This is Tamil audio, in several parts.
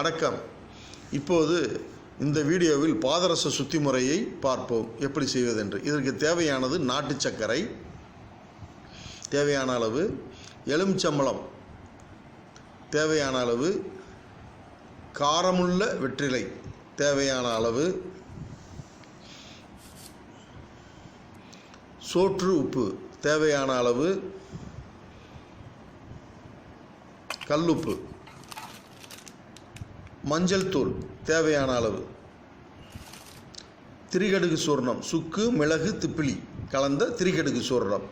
வணக்கம். இப்போது இந்த வீடியோவில் பாதரச சுத்தி முறையை பார்ப்போம். எப்படி செய்வதென்று. இதற்கு தேவையானது நாட்டு சர்க்கரை. தேவையான அளவு எலுமிச்சம்பளம் தேவையான அளவு காரமுள்ள வெற்றிலை. தேவையான அளவு சோற்று உப்பு. தேவையான அளவு கல்லுப்பு மஞ்சள் தூள் தேவையான அளவு. திரிகடுகு சூர்ணம் சுக்கு மிளகு திப்பிலி கலந்த திரிகடுகு சூர்ணம்.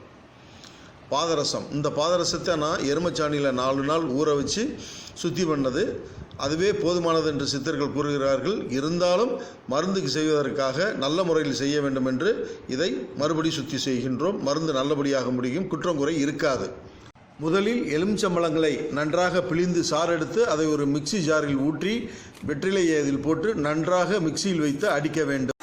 பாதரசம். இந்த பாதரசத்தை நான் எருமச்சாணியில் நாலு நாள் ஊற வச்சு சுத்தி பண்ணது. அதுவே போதுமானது என்று சித்தர்கள் கூறுகிறார்கள். இருந்தாலும் மருந்துக்கு செய்வதற்காக நல்ல முறையில் செய்ய வேண்டும் என்று இதை மறுபடி சுத்தி செய்கின்றோம். மருந்து நல்லபடியாக முடியும். குற்றம் குறை இருக்காது. முதலில் எலுமிச்சம்பழங்களை நன்றாக பிழிந்து சாறு எடுத்து அதை ஒரு மிக்ஸி ஜாரில் ஊற்றி வெற்றிலையை அதில் போட்டு நன்றாக மிக்சியில் வைத்து அடிக்க வேண்டும்.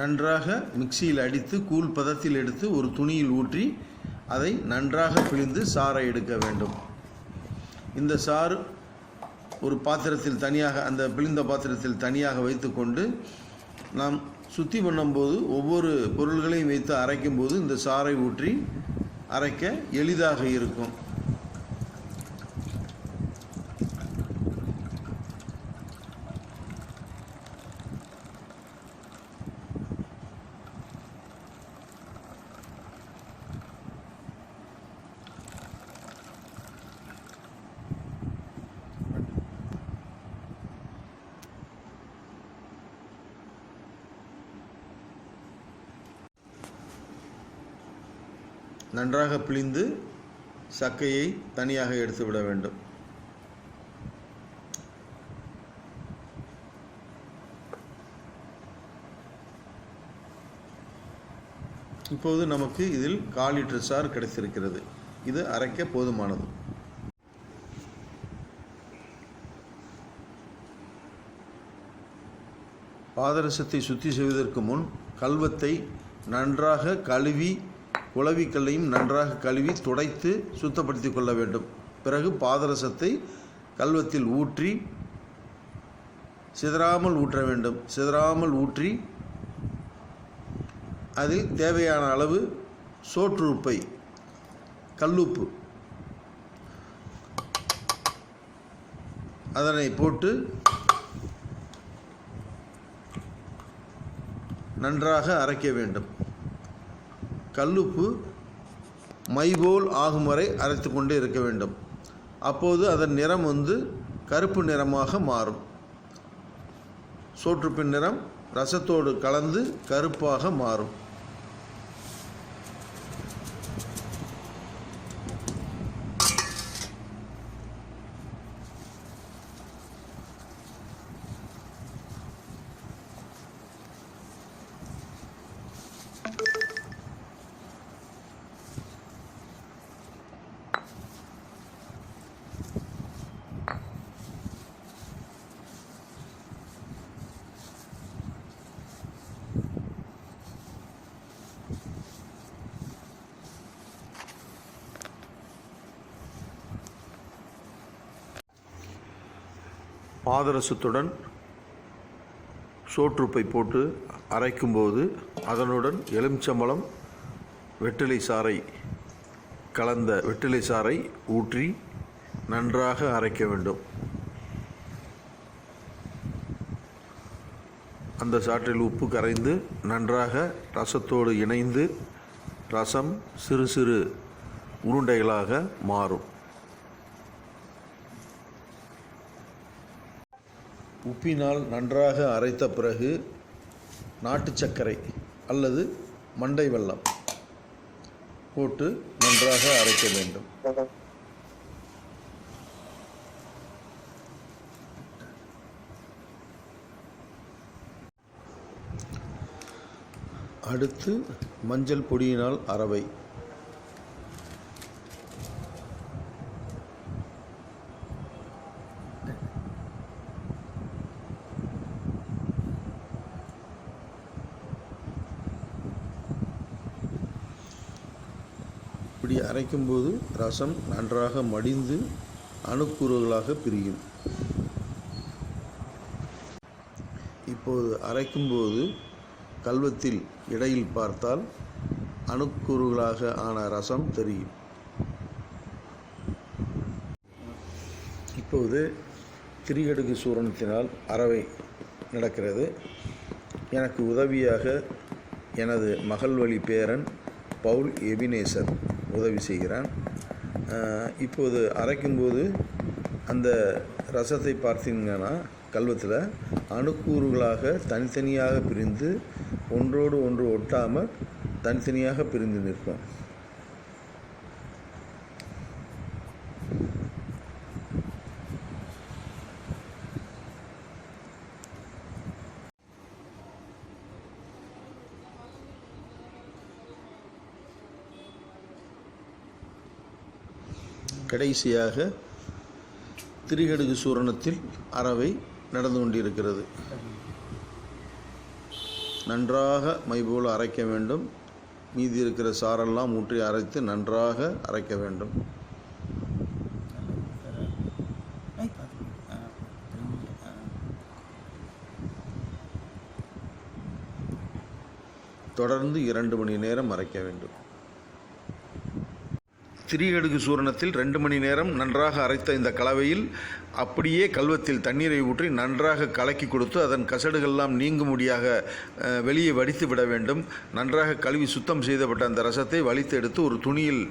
நன்றாக மிக்சியில் அடித்து கூழ் பதத்தில் எடுத்து ஒரு துணியில் ஊற்றி அதை நன்றாக பிழிந்து சாறை எடுக்க வேண்டும். இந்த சாறு ஒரு பாத்திரத்தில் தனியாக அந்த பிழிந்த பாத்திரத்தில் தனியாக வைத்துக்கொண்டு நாம் சுத்தி பண்ணும்போது ஒவ்வொரு பொருள்களையும் வைத்து அரைக்கும்போது இந்த சாறை ஊற்றி அரைக்க எளிதாக இருக்கும். நன்றாக பிழிந்து சக்கையை தனியாக எடுத்து விட வேண்டும். இப்போது நமக்கு இதில் கால் லிட்டர் சார் கிடைத்திருக்கிறது. இது அரைக்க போதுமானது. பாதரசத்தை சுத்தி செய்வதற்கு முன் கல்வத்தை நன்றாக கழுவி குளவிக்கல்லையும் நன்றாக கழுவி துடைத்து சுத்தப்படுத்தி கொள்ள வேண்டும். பிறகு பாதரசத்தை கல்வத்தில் ஊற்றி சிதறாமல் ஊற்ற வேண்டும். சிதறாமல் ஊற்றி அதில் தேவையான அளவு சோற்றுப்பை கல்லுப்பு அதனை போட்டு நன்றாக அரைக்க வேண்டும். கல்லுப்பு மைபோல் ஆகும் வரை அரைத்து கொண்டே இருக்க வேண்டும். அப்போது அதன் நிறம் வந்து கருப்பு நிறமாக மாறும். சோற்றுப்பின் நிறம் ரசத்தோடு கலந்து கருப்பாக மாறும். பாதரசத்துடன் சோற்றுப்பை போட்டு அரைக்கும்போது அதனுடன் எலுமிச்சம்பழம் வெற்றிலை சாறை கலந்த வெற்றிலை சாறை ஊற்றி நன்றாக அரைக்க வேண்டும். அந்த சாற்றில் உப்பு கரைந்து நன்றாக ரசத்தோடு இணைந்து ரசம் சிறு சிறு உருண்டைகளாக மாறும். உப்பினால் நன்றாக அரைத்த பிறகு நாட்டு சர்க்கரை அல்லது மண்டை வெல்லம் போட்டு நன்றாக அரைக்க வேண்டும். அடுத்து மஞ்சள் பொடியினால் அரவை இப்படி அரைக்கும்போது ரசம் நன்றாக மடிந்து அணுக்கூறுகளாக பிரியும். இப்போது அரைக்கும்போது கல்வத்தில் இடையில் பார்த்தால் அணுக்கூறுகளாக ஆன ரசம் தெரியும். இப்போது திரிகடுகு சூரணத்தினால் அறவை நடக்கிறது. எனக்கு உதவியாக எனது மகள் வழி பேரன் பவுல் எபினேசர். உதவி செய்கிறான். இப்போது அரைக்கும்போது அந்த ரசத்தை பார்த்தீங்கன்னா கல்வத்தில் அணுக்கூறுகளாக தனித்தனியாக பிரிந்து ஒன்றோடு ஒன்று ஒட்டாமல் தனித்தனியாக பிரிந்து நிற்கும். கடைசியாக திரிகடுகு சூரணத்தில் அறவை நடந்து கொண்டிருக்கிறது. நன்றாக மைபோல் அரைக்க வேண்டும். மீதி இருக்கிற சாரெல்லாம் ஊற்றி அரைத்து நன்றாக அரைக்க வேண்டும். தொடர்ந்து இரண்டு மணி நேரம் அரைக்க வேண்டும். திரிகடுகு சூரணத்தில் ரெண்டு மணி நேரம் நன்றாக அரைத்த இந்த கலவையில் அப்படியே கல்வத்தில் தண்ணீரை ஊற்றி நன்றாக கலக்கி கொடுத்து அதன் கசடுகள்லாம் நீங்கும்படியாக வெளியே வடித்து விட வேண்டும். நன்றாக கழுவி சுத்தம் செய்தப்பட்ட அந்த ரசத்தை வலித்து எடுத்து ஒரு துணியில்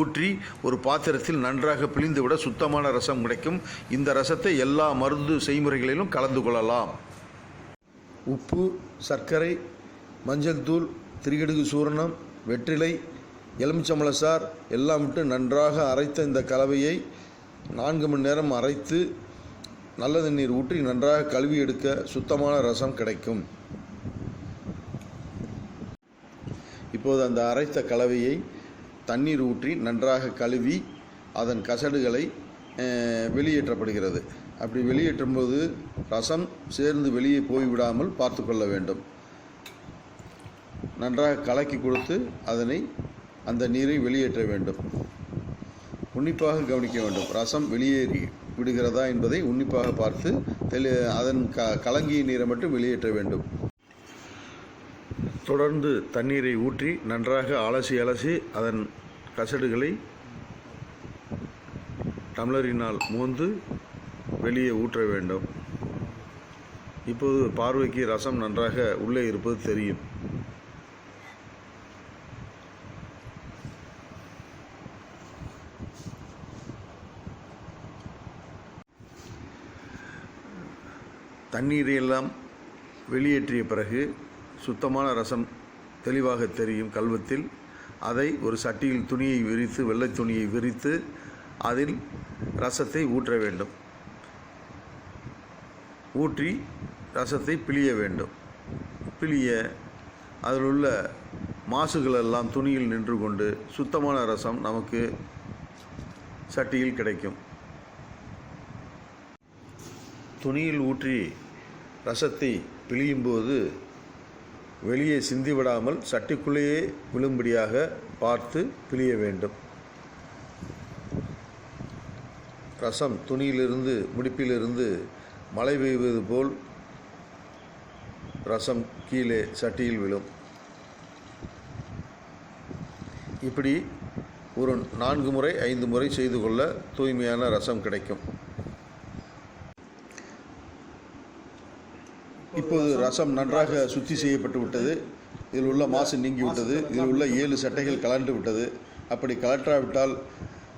ஊற்றி ஒரு பாத்திரத்தில் நன்றாக பிழிந்து விட சுத்தமான ரசம் கிடைக்கும். இந்த ரசத்தை எல்லா மருந்து செய்முறைகளிலும் கலந்து கொள்ளலாம். உப்பு சர்க்கரை மஞ்சள் தூள் திரிகடுகு சூரணம் வெற்றிலை எலுமிச்சம்பழச்சார் எல்லாம் விட்டு நன்றாக அரைத்த இந்த கலவையை நான்கு மணி நேரம் அரைத்து நல்ல தண்ணீர் ஊற்றி நன்றாக கழுவி எடுக்க சுத்தமான ரசம் கிடைக்கும். இப்போது அந்த அரைத்த கலவையை தண்ணீர் ஊற்றி நன்றாக கழுவி அதன் கசடுகளை வெளியேற்றப்படுகிறது. அப்படி வெளியேற்றும்போது ரசம் சேர்ந்து வெளியே போய்விடாமல் பார்த்து கொள்ள வேண்டும். நன்றாக கலக்கி கொடுத்து அதனை அந்த நீரை வெளியேற்ற வேண்டும். உன்னிப்பாக கவனிக்க வேண்டும். ரசம் வெளியேறி விடுகிறதா என்பதை உன்னிப்பாக பார்த்து தெளி அதன் க கலங்கிய நீரை மட்டும் வெளியேற்ற வேண்டும். தொடர்ந்து தண்ணீரை ஊற்றி நன்றாக அலசி அலசி அதன் கசடுகளை டம்ளரினால் மோந்து வெளியே ஊற்ற வேண்டும். இப்போது பார்வைக்கு ரசம் நன்றாக உள்ளே இருப்பது தெரியும். தண்ணீரை எல்லாம் வெளியேற்றிய பிறகு சுத்தமான ரசம் தெளிவாக தெரியும் கல்வத்தில் அதை ஒரு சட்டியில் துணியை விரித்து வெள்ளை துணியை விரித்து அதில் ரசத்தை ஊற்ற வேண்டும். ஊற்றி ரசத்தை பிழிய வேண்டும். பிழிய அதில் உள்ள மாசுகளெல்லாம் துணியில் நின்று கொண்டு சுத்தமான ரசம் நமக்கு சட்டியில் கிடைக்கும். துணியில் ஊற்றி ரசத்தை பிழியும்போது வெளியே சிந்திவிடாமல் சட்டிக்குள்ளேயே விழும்படியாக பார்த்து பிழிய வேண்டும். ரசம் துணியிலிருந்து முடிப்பிலிருந்து மழை பெய்வது போல் ரசம் கீழே சட்டியில் விழும். இப்படி ஒரு நான்கு முறை ஐந்து முறை செய்து கொள்ள தூய்மையான ரசம் கிடைக்கும். இப்போது ரசம் நன்றாக சுத்தி செய்யப்பட்டு விட்டது. இதில் உள்ள மாசு நீங்கிவிட்டது இதில் உள்ள ஏழு சட்டைகள் கலண்டு விட்டது. அப்படி கலற்றாவிட்டால்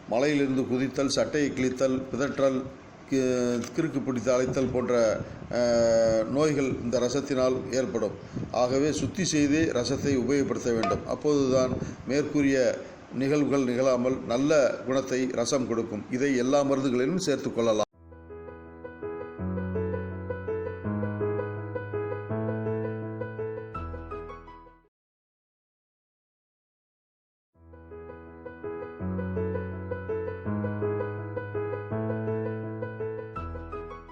மலையிலிருந்து குதித்தல் சட்டையை கிழித்தல் பிதற்றல் கி- கிறுக்கு பிடித்து அழைத்தல் போன்ற நோய்கள் இந்த ரசத்தினால் ஏற்படும். ஆகவே சுத்தி செய்து ரசத்தை உபயோகப்படுத்த வேண்டும். அப்போதுதான் மேற்கூறிய நிகழ்வுகள் நிகழாமல் நல்ல குணத்தை ரசம் கொடுக்கும். இதை எல்லா மருந்துகளிலும் சேர்த்து கொள்ளலாம்.